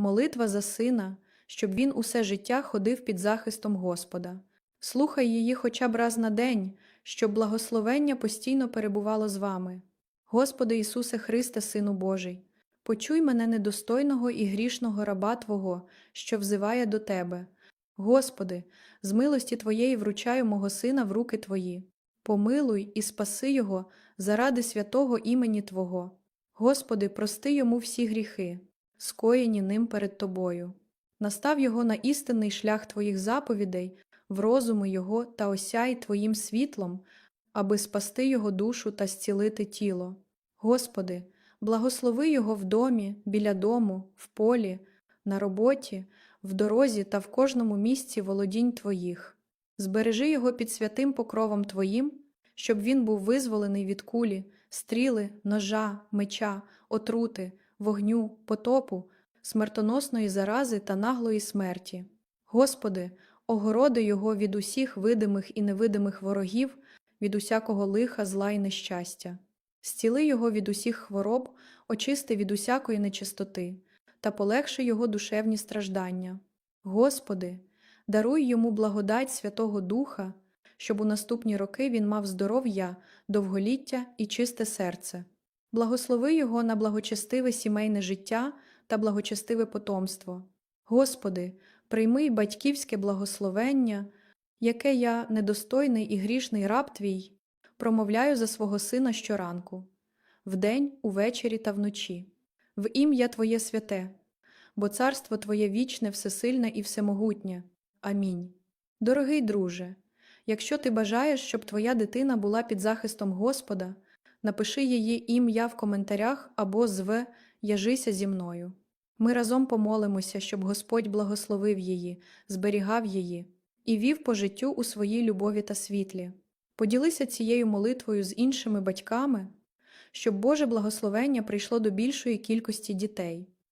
Молитва за сина, щоб він усе життя ходив під захистом Господа. Слухай її хоча б раз на день, щоб благословення постійно перебувало з вами. Господи Ісусе Христе, Сину Божий, почуй мене недостойного і грішного раба Твого, що взиває до Тебе. Господи, з милості Твоєї вручаю мого сина в руки Твої. Помилуй і спаси його заради святого імені Твого. Господи, прости йому всі гріхи, скоєні ним перед Тобою. Настав його на істинний шлях Твоїх заповідей, в розуми його та осяй Твоїм світлом, аби спасти його душу та зцілити тіло. Господи, благослови його в домі, біля дому, в полі, на роботі, в дорозі та в кожному місці володінь Твоїх. Збережи його під святим покровом Твоїм, щоб він був визволений від кулі, стріли, ножа, меча, отрути, вогню, потопу, смертоносної зарази та наглої смерті. Господи, огороди його від усіх видимих і невидимих ворогів, від усякого лиха, зла і нещастя. Зціли його від усіх хвороб, очисти від усякої нечистоти та полегши його душевні страждання. Господи, даруй йому благодать Святого Духа, щоб у наступні роки він мав здоров'я, довголіття і чисте серце. Благослови його на благочестиве сімейне життя та благочестиве потомство. Господи, прийми батьківське благословення, яке я, недостойний і грішний раб Твій, промовляю за свого сина щоранку, вдень, увечері та вночі, в ім'я Твоє святе, бо царство Твоє вічне, всесильне і всемогутнє. Амінь. Дорогий друже, якщо ти бажаєш, щоб твоя дитина була під захистом Господа, напиши її ім'я в коментарях або зве «Яжися зі мною. Ми разом помолимося, щоб Господь благословив її, зберігав її і вів по життю у своїй любові та світлі. Поділися цією молитвою з іншими батьками, щоб Боже благословення прийшло до більшої кількості дітей.